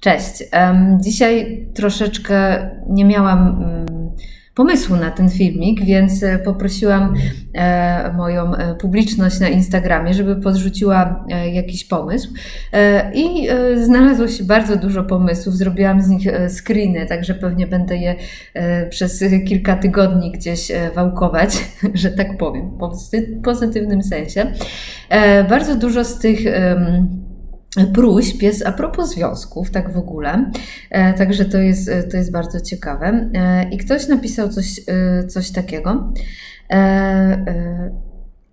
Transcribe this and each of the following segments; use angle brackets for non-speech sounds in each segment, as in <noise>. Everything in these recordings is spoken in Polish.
Cześć. Dzisiaj troszeczkę nie miałam mm, pomysłu na ten filmik, więc e, poprosiłam e, moją e, publiczność na Instagramie, żeby podrzuciła jakiś pomysł. I znalazło się bardzo dużo pomysłów. Zrobiłam z nich screeny, także pewnie będę je przez kilka tygodni gdzieś wałkować, <laughs> że tak powiem, w pozytywnym sensie. Bardzo dużo z tych próśb jest a propos związków, tak w ogóle. E, także to jest, to jest bardzo ciekawe. E, I ktoś napisał coś, e, coś takiego.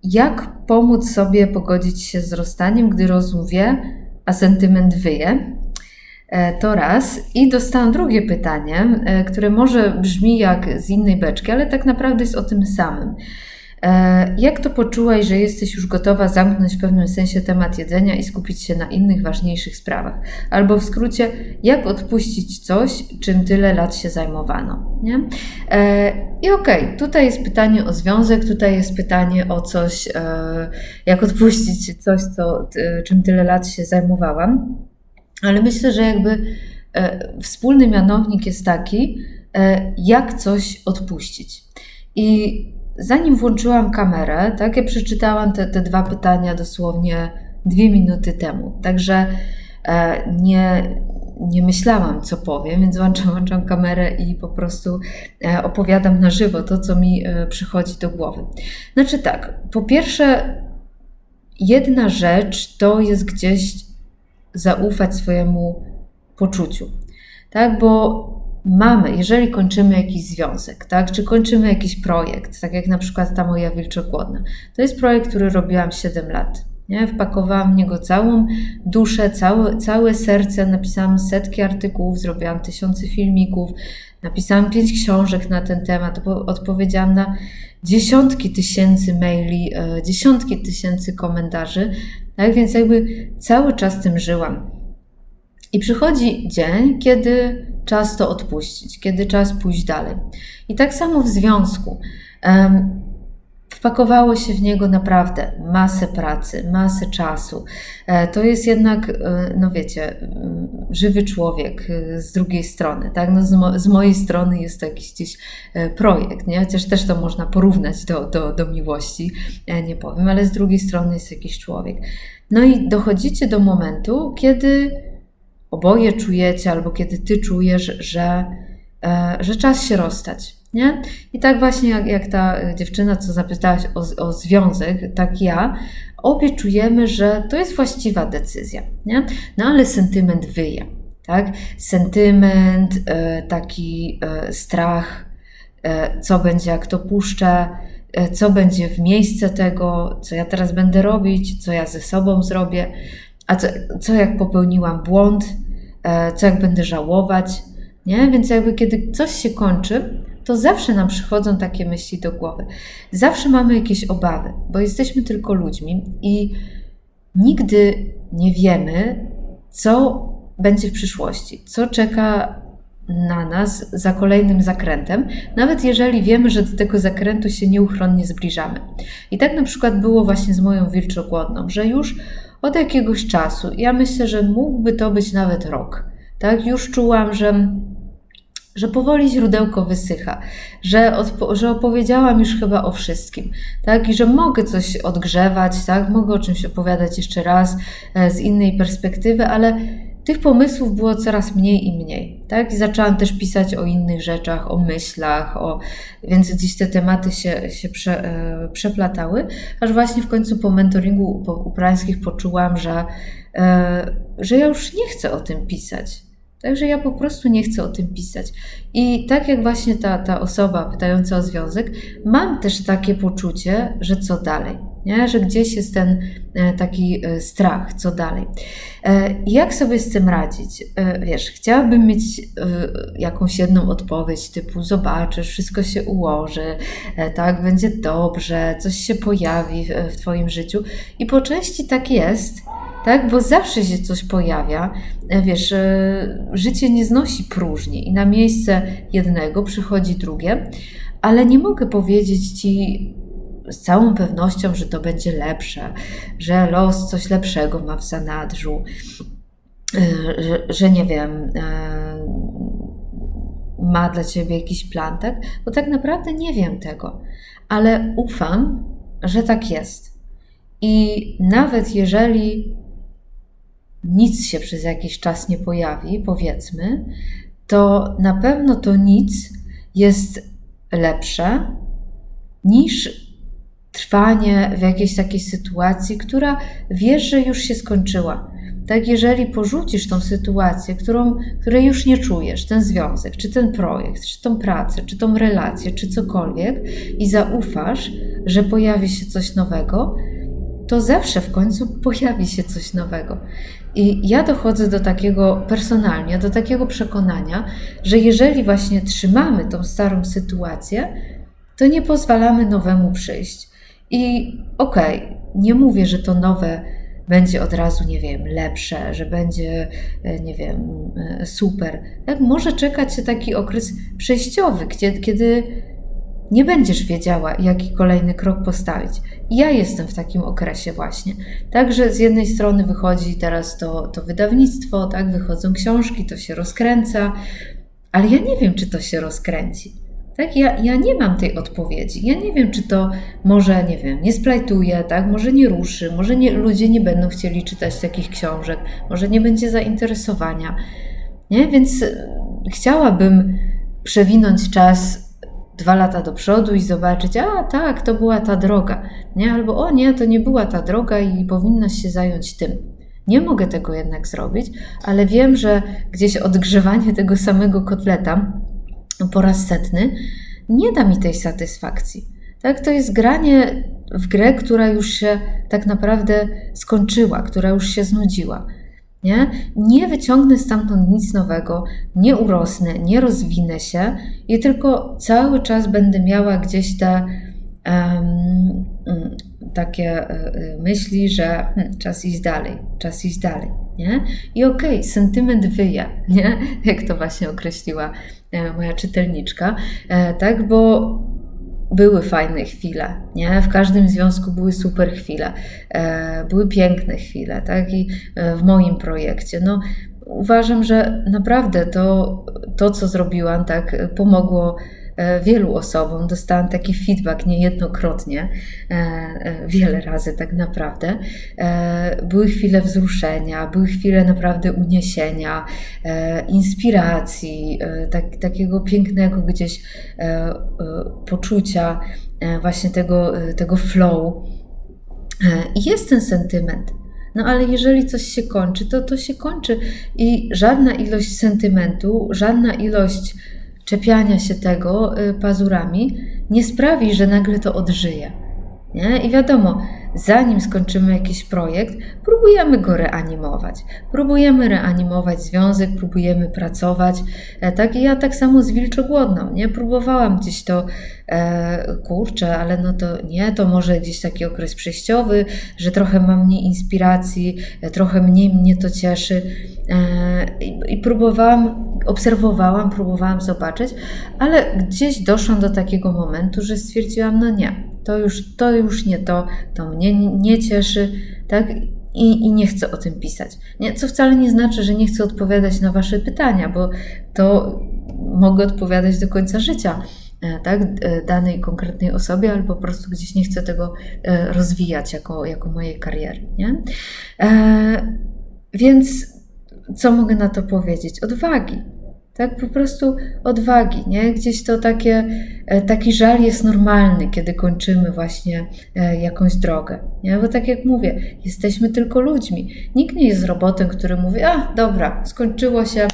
Jak pomóc sobie pogodzić się z rozstaniem, gdy rozmówię, a sentyment wyje? To raz. I dostałam drugie pytanie, które może brzmi jak z innej beczki, ale tak naprawdę jest o tym samym. E, jak to poczułaś, że jesteś już gotowa zamknąć w pewnym sensie temat jedzenia i skupić się na innych ważniejszych sprawach? Albo w skrócie, jak odpuścić coś, czym tyle lat się zajmowano? Nie? E, I okej, okay, tutaj jest pytanie o związek, tutaj jest pytanie o coś, e, jak odpuścić coś, co, czym tyle lat się zajmowałam. Ale myślę, że jakby wspólny mianownik jest taki, jak coś odpuścić. I zanim włączyłam kamerę, tak, ja przeczytałam te, te dwa pytania dosłownie dwie minuty temu. Także e, nie, nie myślałam, co powiem, więc włączam, włączam kamerę i po prostu e, opowiadam na żywo to, co mi e, przychodzi do głowy. Znaczy tak, po pierwsze, jedna rzecz to jest gdzieś zaufać swojemu poczuciu. Tak, bo mamy, jeżeli kończymy jakiś związek, tak, czy kończymy jakiś projekt, tak jak na przykład ta moja wilczogłodna, to jest projekt, który robiłam 7 lat. Nie? Wpakowałam w niego całą duszę, całe, całe serce, napisałam setki artykułów, zrobiłam tysiące filmików, napisałam pięć książek na ten temat, odpowiedziałam na dziesiątki tysięcy maili, e, dziesiątki tysięcy komentarzy, tak więc jakby cały czas tym żyłam. I przychodzi dzień, kiedy czas to odpuścić, kiedy czas pójść dalej. I tak samo w związku. Wpakowało się w niego naprawdę masę pracy, masę czasu. E, to jest jednak, e, no wiecie, mm, żywy człowiek e, z drugiej strony, tak? No z, mo z mojej strony jest to jakiś gdzieś projekt, nie? Chociaż też to można porównać do, do, do miłości, nie powiem, ale z drugiej strony jest jakiś człowiek. No i dochodzicie do momentu, kiedy oboje czujecie, albo kiedy ty czujesz, że, e, że czas się rozstać. Nie? I tak właśnie jak, jak ta dziewczyna, co zapytałaś o, o związek, tak ja, obie czujemy, że to jest właściwa decyzja. Nie? No ale sentyment wyje. Tak? Sentyment, e, taki e, strach, co będzie, jak to puszczę, co będzie w miejsce tego, co ja teraz będę robić, co ja ze sobą zrobię. A co, co jak popełniłam błąd, e, co jak będę żałować, nie? Więc jakby kiedy coś się kończy, to zawsze nam przychodzą takie myśli do głowy. Zawsze mamy jakieś obawy, bo jesteśmy tylko ludźmi i nigdy nie wiemy, co będzie w przyszłości, co czeka na nas za kolejnym zakrętem, nawet jeżeli wiemy, że do tego zakrętu się nieuchronnie zbliżamy. I tak na przykład było właśnie z moją wilczogłodną, że już od jakiegoś czasu. Ja myślę, że mógłby to być nawet rok. Tak, już czułam, że, że powoli źródełko wysycha, że, odpo- że opowiedziałam już chyba o wszystkim, tak, i że mogę coś odgrzewać, tak, mogę o czymś opowiadać jeszcze raz e, z innej perspektywy, ale tych pomysłów było coraz mniej i mniej. Tak? I zaczęłam też pisać o innych rzeczach, o myślach, o... więc gdzieś te tematy się, się prze, e, przeplatały, aż właśnie w końcu po mentoringu po uprańskich poczułam, że, e, że ja już nie chcę o tym pisać. Także ja po prostu nie chcę o tym pisać. I tak jak właśnie ta, ta osoba pytająca o związek, mam też takie poczucie, że co dalej, nie? że gdzieś jest ten e, taki e, strach, co dalej. E, jak sobie z tym radzić? Wiesz, chciałabym mieć jakąś jedną odpowiedź, typu zobaczysz, wszystko się ułoży, tak, będzie dobrze, coś się pojawi w Twoim życiu. I po części tak jest, tak? Bo zawsze się coś pojawia. Wiesz, życie nie znosi próżni i na miejsce jednego przychodzi drugie, ale nie mogę powiedzieć ci z całą pewnością, że to będzie lepsze, że los coś lepszego ma w zanadrzu. że, że nie wiem, ma dla ciebie jakiś plan, tak? Bo tak naprawdę nie wiem tego, ale ufam, że tak jest. I nawet jeżeli nic się przez jakiś czas nie pojawi, powiedzmy, to na pewno to nic jest lepsze niż trwanie w jakiejś takiej sytuacji, która wiesz, że już się skończyła. Tak, jeżeli porzucisz tą sytuację, którą, której już nie czujesz, ten związek, czy ten projekt, czy tą pracę, czy tą relację, czy cokolwiek, i zaufasz, że pojawi się coś nowego, to zawsze w końcu pojawi się coś nowego. I ja dochodzę do takiego personalnie, do takiego przekonania, że jeżeli właśnie trzymamy tą starą sytuację, to nie pozwalamy nowemu przyjść. I okej, okay, nie mówię, że to nowe będzie od razu, nie wiem, lepsze, że będzie, e, nie wiem, e, super. Tak, może czekać się taki okres przejściowy, gdzie, kiedy nie będziesz wiedziała, jaki kolejny krok postawić. Ja jestem w takim okresie właśnie. Także z jednej strony wychodzi teraz to, to wydawnictwo, tak, wychodzą książki, to się rozkręca, ale ja nie wiem, czy to się rozkręci. Tak, ja, ja nie mam tej odpowiedzi. Ja nie wiem, czy to może, nie wiem, nie splajtuje, tak, może nie ruszy, może nie, ludzie nie będą chcieli czytać takich książek, może nie będzie zainteresowania. Nie? Więc e, chciałabym przewinąć czas dwa lata do przodu i zobaczyć, a tak, to była ta droga, nie? albo o nie, to nie była ta droga i powinnaś się zająć tym. Nie mogę tego jednak zrobić, ale wiem, że gdzieś odgrzewanie tego samego kotleta po raz setny nie da mi tej satysfakcji. Tak, to jest granie w grę, która już się tak naprawdę skończyła, która już się znudziła. Nie? nie wyciągnę stamtąd nic nowego, nie urosnę, nie rozwinę się i tylko cały czas będę miała gdzieś te um, takie y, myśli, że hmm, czas iść dalej, czas iść dalej. Nie? I okej, okay, sentyment wyje, <laughs> nie? jak to właśnie określiła e, moja czytelniczka, e, tak, bo były fajne chwile, nie? W każdym związku były super chwile, e, były piękne chwile, tak? I e, w moim projekcie, no uważam, że naprawdę to, to co zrobiłam, tak, pomogło E, wielu osobom. Dostałam taki feedback niejednokrotnie, e, e, wiele razy tak naprawdę. Były chwile wzruszenia, były chwile naprawdę uniesienia, inspiracji, tak, takiego pięknego gdzieś poczucia właśnie tego, tego flow. I jest ten sentyment. No ale jeżeli coś się kończy, to to się kończy i żadna ilość sentymentu, żadna ilość czepiania się tego y, pazurami nie sprawi, że nagle to odżyje. Nie? I wiadomo, zanim skończymy jakiś projekt, próbujemy go reanimować. Próbujemy reanimować związek, próbujemy pracować. E, tak i ja tak samo z wilczogłodną, nie? Próbowałam gdzieś to, e, kurczę, ale no to nie, to może gdzieś taki okres przejściowy, że trochę mam mniej inspiracji, e, trochę mniej mnie to cieszy. E, i, I próbowałam, obserwowałam, próbowałam zobaczyć, ale gdzieś doszłam do takiego momentu, że stwierdziłam, no nie, to już, to już nie to, to mnie nie cieszy, tak? I, I, nie chcę o tym pisać. Nie, co wcale nie znaczy, że nie chcę odpowiadać na Wasze pytania, bo to mogę odpowiadać do końca życia e, tak, e, danej konkretnej osobie, albo po prostu gdzieś nie chcę tego e, rozwijać jako, jako mojej kariery. Nie? E, więc co mogę na to powiedzieć? Odwagi tak po prostu odwagi, nie? Gdzieś to takie, e, taki żal jest normalny, kiedy kończymy właśnie e, jakąś drogę, nie? Bo tak jak mówię, jesteśmy tylko ludźmi. Nikt nie jest robotem, który mówi, a dobra, skończyło się,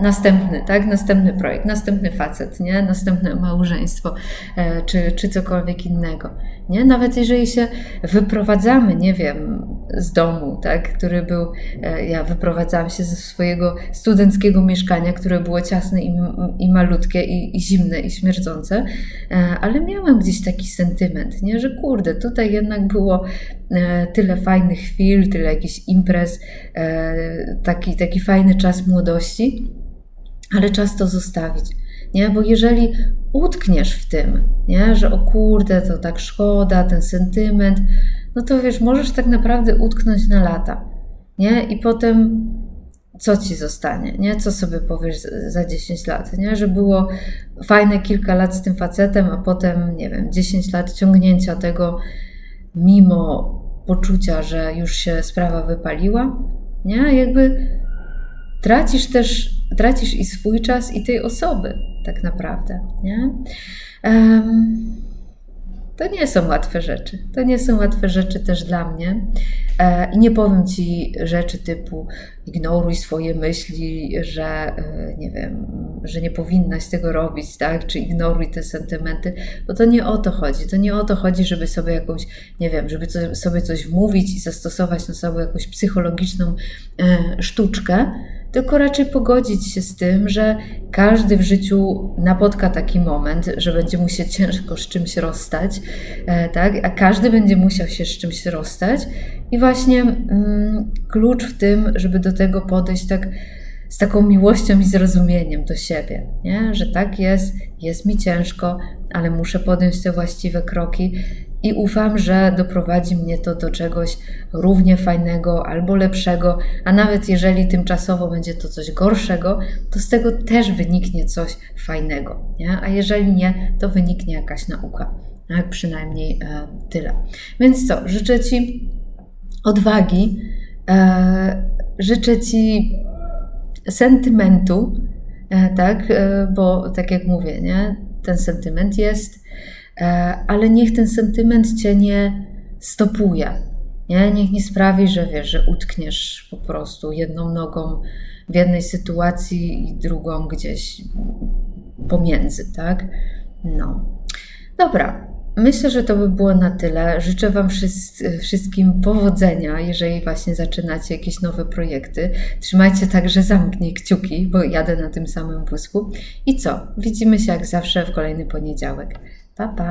następny, tak? Następny projekt, następny facet, nie? Następne małżeństwo, e, czy, czy cokolwiek innego, nie? Nawet jeżeli się wyprowadzamy, nie wiem, z domu, tak? Który był, e, ja wyprowadzałam się ze swojego studenckiego mieszkania, które było ciasne i, i malutkie, i, i zimne, i śmierdzące, e, ale miałam gdzieś taki sentyment, nie? Że kurde, tutaj jednak było tyle fajnych chwil, tyle jakichś imprez, taki, taki fajny czas młodości, ale czas to zostawić. Nie? Bo jeżeli utkniesz w tym, nie? że o kurde, to tak szkoda, ten sentyment, no to wiesz, możesz tak naprawdę utknąć na lata. nie? I potem co ci zostanie, nie? Co sobie powiesz za 10 lat, nie? Że było fajne kilka lat z tym facetem, a potem, nie wiem, 10 lat ciągnięcia tego mimo poczucia, że już się sprawa wypaliła, nie? Jakby tracisz też, tracisz i swój czas, i tej osoby, tak naprawdę, nie? Um, to nie są łatwe rzeczy. To nie są łatwe rzeczy też dla mnie. E, I nie powiem ci rzeczy typu ignoruj swoje myśli, że e, nie wiem, że nie powinnaś tego robić, tak? Czy ignoruj te sentymenty, bo to nie o to chodzi. To nie o to chodzi, żeby sobie jakąś, nie wiem, żeby sobie coś wmówić i zastosować na sobie jakąś psychologiczną e, sztuczkę tylko raczej pogodzić się z tym, że każdy w życiu napotka taki moment, że będzie mu się ciężko z czymś rozstać, e, tak? a każdy będzie musiał się z czymś rozstać. I właśnie mm, klucz w tym, żeby do tego podejść tak z taką miłością i zrozumieniem do siebie, nie? że tak jest, jest mi ciężko, ale muszę podjąć te właściwe kroki i ufam, że doprowadzi mnie to do czegoś równie fajnego albo lepszego, a nawet jeżeli tymczasowo będzie to coś gorszego, to z tego też wyniknie coś fajnego. Nie? A jeżeli nie, to wyniknie jakaś nauka. Tak, przynajmniej e, tyle. Więc co, życzę Ci odwagi, e, życzę Ci sentymentu, e, tak, e, bo tak jak mówię, nie, ten sentyment jest ale niech ten sentyment cię nie stopuje. Nie? Niech nie sprawi, że wiesz, że utkniesz po prostu jedną nogą w jednej sytuacji i drugą gdzieś pomiędzy, tak? No. Dobra, Myślę, że to by było na tyle. Życzę Wam wszystkim powodzenia, jeżeli właśnie zaczynacie jakieś nowe projekty. Trzymajcie także za mnie kciuki, bo jadę na tym samym wózku. I co? Widzimy się jak zawsze w kolejny poniedziałek. Pa, pa.